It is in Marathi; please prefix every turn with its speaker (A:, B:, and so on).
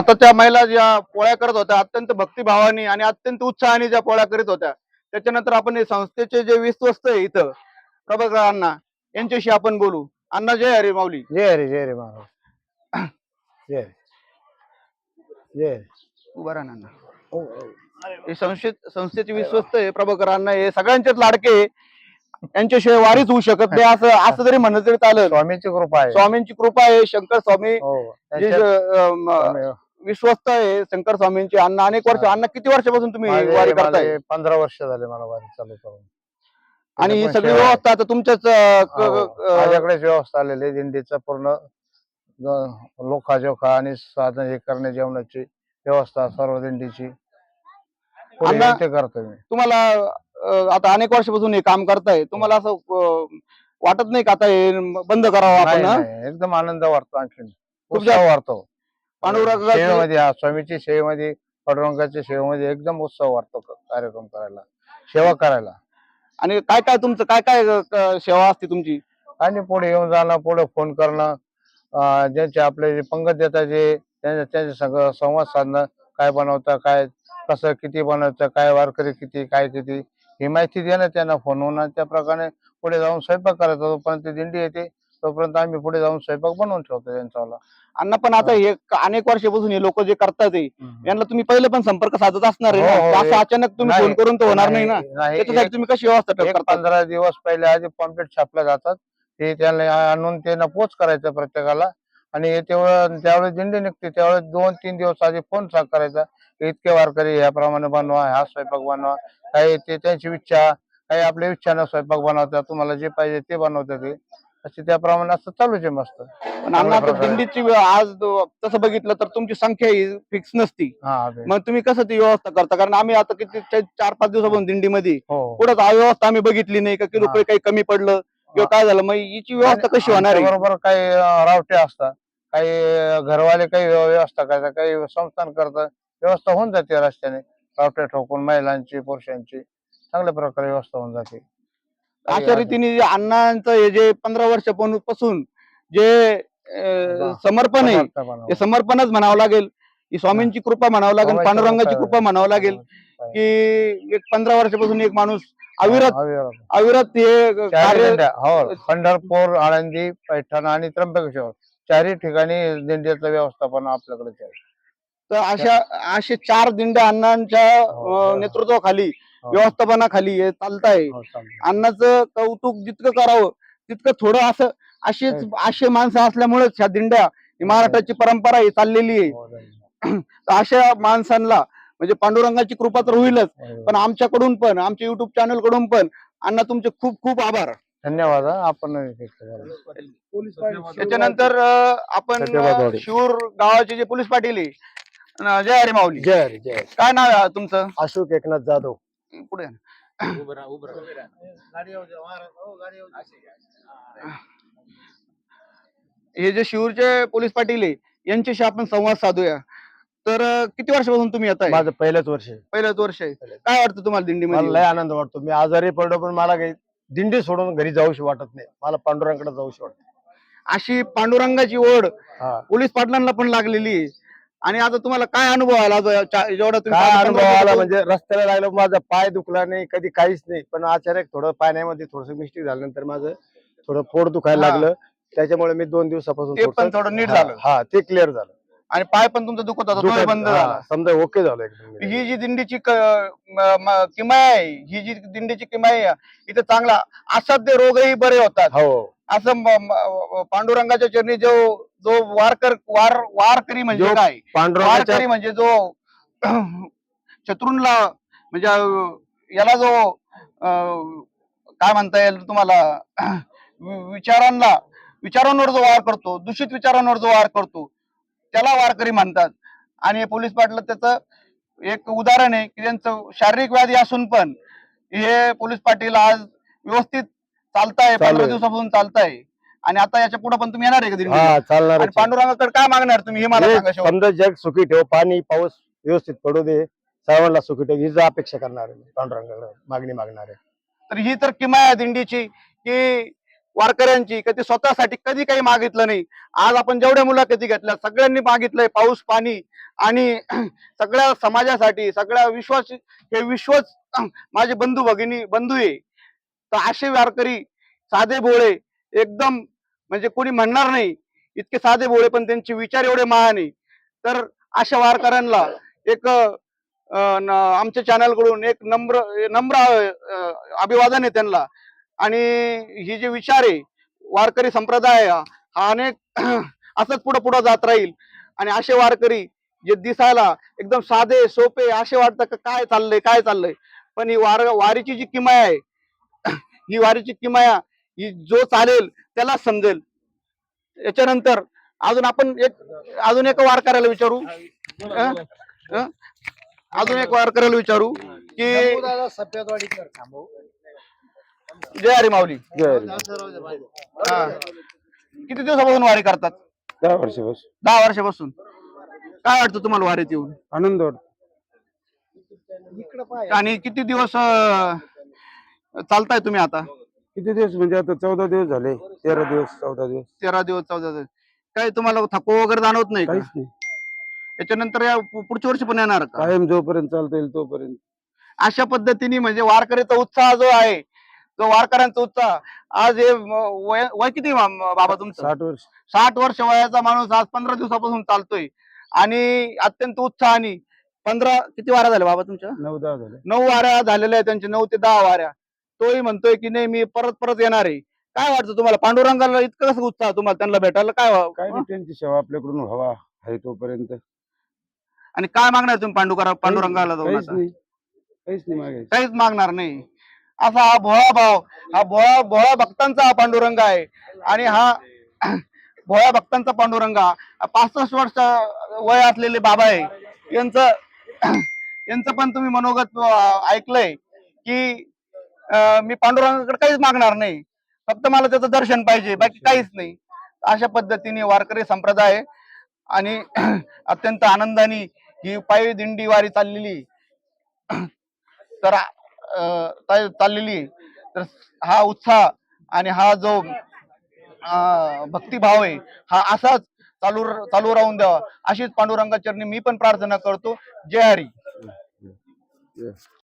A: आता त्या महिला ज्या पोळ्या करत होत्या अत्यंत भक्तिभावाने आणि अत्यंत उत्साहाने ज्या पोळ्या करीत होत्या त्याच्यानंतर आपण हे संस्थेचे जे विश्वस्त आहे इथं प्रभाकर अण्णा यांच्याशी आपण बोलू अण्णा जय हरी माऊली
B: जय हरी जय हरी महाराज जय. जय.
A: उभा राहा अण्णा.
B: हो, हो.
A: हे संस्थे संस्थेचे विश्वस्त आहे प्रभाकर अण्णा हे सगळ्यांचेच लाडके. यांच्याशिवाय वारीच होऊ शकत नाही असं असं जरी म्हणलं तरी चालेल
B: स्वामीची कृपा आहे
A: स्वामींची कृपा आहे शंकर स्वामी
B: हो
A: विश्वस्त आहे शंकर स्वामींचे अण्णा अनेक वर्ष
B: हा.
A: अण्णा किती वर्षापासून तुम्ही
B: माझे-
A: वारी करताय
B: माझे पंधरा वर्ष झाले मला वारी चालू करून
A: आणि ही सगळी. व्यवस्था आता तुमच्याच अं, क-
B: हो.
A: अं,
B: माझ्याकडेच व्यवस्था आलेली आहे दिंडीचं पूर्ण ज- लोकाजोखा आणि साधन हे करणे जेवणाची व्यवस्था सर्व दिंडीची पुढे
A: अण्णा-
B: येईल ते करतो मी
A: तुम्हाला अं, आता अनेक वर्षापासून हे काम करताय तुम्हाला असं अं, वाटत नाही का आता हे बंद करावं
B: नाही,
A: आपण हं?
B: नाही, एकदम आनंद वाटतो उत्साह वाटतो
A: पांडुरंगाचं-
B: सेवेमध्ये हा स्वामीची सेवेमध्ये पांडुरंगाच्या सेवेमध्ये एकदम उत्साह वाटतो क- कार्यक्रम करायला सेवा करायला.
A: आणि काय काय तुमचं काय काय अं, सेवा असते तुमची?
B: आणि पुढे येऊन जाणं पुढे फोन करणं अं, ज्यांचे आपले जे पंगत देतात जे त्यांच्या त्यांच्या सगळं संवाद साधणं काय बनवतं काय कसं किती बनवतं काय वारकरी किती काय किती ही माहिती देणं त्यांना फोनवून त्याप्रकारे पुढे जाऊन स्वयंपाक करायचा जोपर्यंत दिंडी येते तोपर्यंत आम्ही पुढे जाऊन स्वयंपाक बनवून ठेवतो त्यांच्यावाला
A: अण्णा पण आता हे अनेक वर्षापासून हे लोक जे करतात ते यांना तुम्ही पहिले पण संपर्क साधत असणार आहे
B: हो,
A: ना?
B: हो,
A: असं
B: हे-
A: अचानक तुम्ही
B: नाही,
A: फोन करून तर होणार नाही ना?
B: नाही
A: त्याच्यासाठी
B: एक-
A: तुम्ही कशी व्यवस्था
B: एक
A: करता?
B: पंधरा दिवस पहिले आधी पॉम्पलेट छापल्या जातात. ते त्यांना आणून त्यांना पोच करायचं प्रत्येकाला. आणि तेवढं त्यावेळेस दिंडी निघते त्यावेळेस दोन तीन दिवस आधी फोन सा करायचा. इतके वारकरी याप्रमाणे बनवा हा स्वयंपाक बनवा. काही ते त्यांची इच्छा काही आपल्या इच्छानं स्वयंपाक बनवतात तुम्हाला जे पाहिजे ते बनवतात ते. असे त्याप्रमाणे असं चालूच आहे मस्त.
A: पण अण्णा आता
B: प्रकारे.
A: दिंडीची वेळ आज द- तसं बघितलं तर तुमची संख्या ही फिक्स नसती.
B: हा.
A: मग तुम्ही कसं ती व्यवस्था करता? कारण आम्ही आता किती चा- चार पाच दिवसापासून दिंडीमध्ये.
B: हो.
A: पुढे व्यवस्था आम्ही बघितली नाही का की. रुपये काही कमी पडलं किंवा काय झालं मग हिची व्यवस्था कशी होणार आहे?
B: बरोबर काही अं, रावटे असतात. काही अं, घरवाले काही व्यव- व्यवस्था करतात काही संस्थान करतात. व्यवस्था होऊन जाते रस्त्याने. रावटे ठोकून महिलांची पुरुषांची. चांगल्या प्रकारे व्यवस्था होऊन जाते.
A: अशा रीतीने अण्णांचं हे जे पंधरा वर्षापासून जे. समर्पण आहे. हे समर्पणच म्हणावं लागेल ही स्वामींची कृपा म्हणावं लागेल पांडुरंगाची
B: कृपा
A: म्हणावं लागेल की एक पंधरा वर्षापासून एक माणूस अविरत
B: अविरत.
A: हे कार्य
B: हो पंढरपूर आळंदी पैठण आणि त्र्यंबकेश्वर चारही ठिकाणी दिंडीचं व्यवस्थापन आपल्याकडे.
A: तर अशा असे चार दिंड्या अण्णांच्या
B: हो, हो.
A: नेतृत्वाखाली. व्यवस्थापनाखाली हे चालताय.
B: हो.
A: अण्णाचं कौतुक जितकं करावं तितकं थोडं असं असेच असे माणसं असल्यामुळेच ह्या दिंड्या ही महाराष्ट्राची परंपरा ही चाललेली आहे.
B: हो,
A: अशा माणसांना म्हणजे पांडुरंगाची कृपा तर होईलच पण आमच्याकडून पण आमच्या युट्यूब चॅनलकडून पण अण्णा तुमचे खूप खूप आभार.
B: धन्यवाद हा. आपण हे.
A: त्याच्यानंतर आपण. शिवूर गावाचे जे पोलीस पाटील आहे जय हरी माऊली.
B: जय हरी, जय हरी.
A: काय नाव आहे तुमचं?
B: अशोक एकनाथ जाधव.
A: पुढे. हे. जे शिवूरचे पोलीस पाटील आहे यांच्याशी आपण संवाद साधूया. तर किती वर्षापासून तुम्ही येत आहे
B: माझं पहिलंच वर्ष आहे.
A: पहिलंच वर्ष आहे. काय वाटतं तुम्हाला
B: मला
A: दिंडीमध्ये
B: लय आनंद वाटतो. मी आजारी पडलो पण मला काही दिंडी सोडून घरी जाऊशी वाटत नाही. मला पांडुरंगाकडे जाऊशी वाटत.
A: अशी पांडुरंगाची ओढ
B: हा.
A: पोलीस पाटलांना पण लागलेली आहे. आणि आता तुम्हाला काय अनुभव आला? जो चा- जेवढा तुम्ही
B: काय अनुभव आला? म्हणजे रस्त्याला लागलं माझा पाय दुखला नाही कधी काहीच नाही. पण अचानक थोडं पाण्यामध्ये थोडस मिस्टेक झाल्यानंतर माझं थोडं पोट दुखायला
A: हा.
B: लागलं. त्याच्यामुळे मी दोन दिवसापासून
A: ते पण
B: थोडंसं-
A: थोडं नीट
B: हा,
A: झालं.
B: हा ते क्लिअर झालं.
A: आणि पाय पण तुमचा दुखत होता तोही बंद
B: हा,
A: झाला.
B: समजा ओके झालं एकदम
A: ही जी दिंडीची क- म- म- किमया आहे ही जी दिंडीची किमया आहे इथं चांगला असाध्य रोगही बरे होतात.
B: हो.
A: असं पांडुरंगाच्या चरणी जो जो वारकर वार वारकरी म्हणजे काय? वारकरी म्हणजे जो शत्रूंला म्हणजे याला जो काय म्हणता येईल तुम्हाला? विचारांना विचारांवर जो वार करतो दूषित विचारांवर जो वार करतो त्याला वारकरी म्हणतात. आणि पोलीस पाटील त्याचं एक उदाहरण आहे की त्यांचं शारीरिक व्याधी असून पण हे पोलीस पाटील आज व्यवस्थित चालताय
B: चालू
A: पंधरा
B: आहे.
A: दिवसापासून चालताय आणि आता याच्यापुढे पण तुम्ही येणार आहे का दिंडीला?
B: हा चालणार
A: आणि पांडुरंगाकडे काय मागणार तुम्ही हे मला सांगा शेवट.
B: समजा जग सुखी ठेव पाणी पाऊस व्यवस्थित पडू दे सर्वांना सुखी ठेव हीच अपेक्षा करणार आहे मी पांडुरंगाकडे मागणी मागणार आहे
A: तर ही तर किमया आहे दिंडीची की वारकऱ्यांची का ते स्वतःसाठी कधी काही मागितलं नाही आज आपण जेवढ्या मुलाखती घेतल्या सगळ्यांनी मागितलंय पाऊस पाणी आणि सगळ्या समाजासाठी सगळ्या विश्वास हे विश्वच माझे बंधू भगिनी बंधू आहे तर असे वारकरी साधे भोळे एकदम म्हणजे कोणी म्हणणार नाही इतके साधे भोळे पण त्यांचे विचार एवढे महान आहे. तर अशा वारकऱ्यांना एक न- आमच्या चॅनलकडून एक नम्र नम्र अभिवादन आहे त्यांना. आणि ही जे विचार आहे वारकरी संप्रदाय हा अनेक असंच पुढं पुढं जात राहील. आणि असे वारकरी जे दिसायला एकदम साधे सोपे असे वाटतं का काय चाललंय काय चाललंय. पण ही वार वारीची जी किमया आहे ही वारीची किमया ही जो चालेल त्याला समजेल. याच्यानंतर अजून आपण एक अजून एक वारकऱ्याला विचारू. अं? अं? अजून एक वारकऱ्याला विचारू की जय हरी माऊली. हा. किती दिवसापासून वारी करतात?
B: दहा वर्षापासून.
A: दहा वर्षापासून. काय वाटतं तुम्हाला वारीत येऊन?
B: आनंद वाटतो.
A: आणि किती दिवस अं, चालताय तुम्ही आता?
B: किती दिवस म्हणजे आता चौदा दिवस झाले तेरा दिवस चौदा दिवस.
A: तेरा दिवस चौदा दिवस. काय तुम्हाला थकवा वगैरे जाणवत नाही का?
B: काहीच नाही.
A: त्याच्यानंतर या पु- पुढच्या वर्षी पण येणार का?
B: कायम जोपर्यंत चालता येईल तोपर्यंत.
A: अशा पद्धतीने म्हणजे वारकरीचा उत्साह जो आहे तो वारकऱ्यांचा उत्साह आज हे म- वय वय किती मा- म- बाबा तुमचं?
B: साठ वर्ष.
A: साठ वर्ष वयाचा माणूस आज पंधरा दिवसापासून चालतोय. आणि अत्यंत उत्साहाने पंधरा किती वाऱ्या झाल्या बाबा तुमच्या?
B: नऊ दहा झाले.
A: नऊ वाऱ्या झालेल्या आहेत त्यांच्या नऊ ते दहा वाऱ्या. तोही म्हणतोय की नाही मी परत परत येणार आहे. काय वाटतं तुम्हाला? पांडुरंगाला इतकं कसं उत्साह तुम्हाला त्यांना भेटायला? काय व्हावं?
B: काय नाही त्यांची सेवा आपल्याकडून व्हावा आहे तोपर्यंत.
A: आणि काय मागणार तुम्ही पांडुकरा पांडुरंगाला जाऊन
B: काहीच
A: आता?
B: नाही. काहीच नाही मागायचं.
A: काहीच मागणार नाही. असा हा भोळा भाव हा भोळा भोळा भक्तांचा हा पांडुरंग आहे. आणि हा भोळ्या भक्तांचा पांडुरंग पासष्ट वर्ष वय असलेले बाबा आहे. यांचं यांचं पण तुम्ही मनोगत अं, ऐकलंय की मी पांडुरंगाकडे काहीच मागणार नाही. फक्त मला त्याचं दर्शन पाहिजे बाकी काहीच नाही. अशा पद्धतीने वारकरी संप्रदाय आणि अत्यंत आनंदाने ही पायी दिंडी वारी चाललेली. तर चाललेली. तर हा उत्साह आणि हा जो भक्तिभाव आहे हा असाच चालू चालू राहून द्यावा. अशीच पांडुरंगा चरणी मी पण प्रार्थना करतो. जय हरी.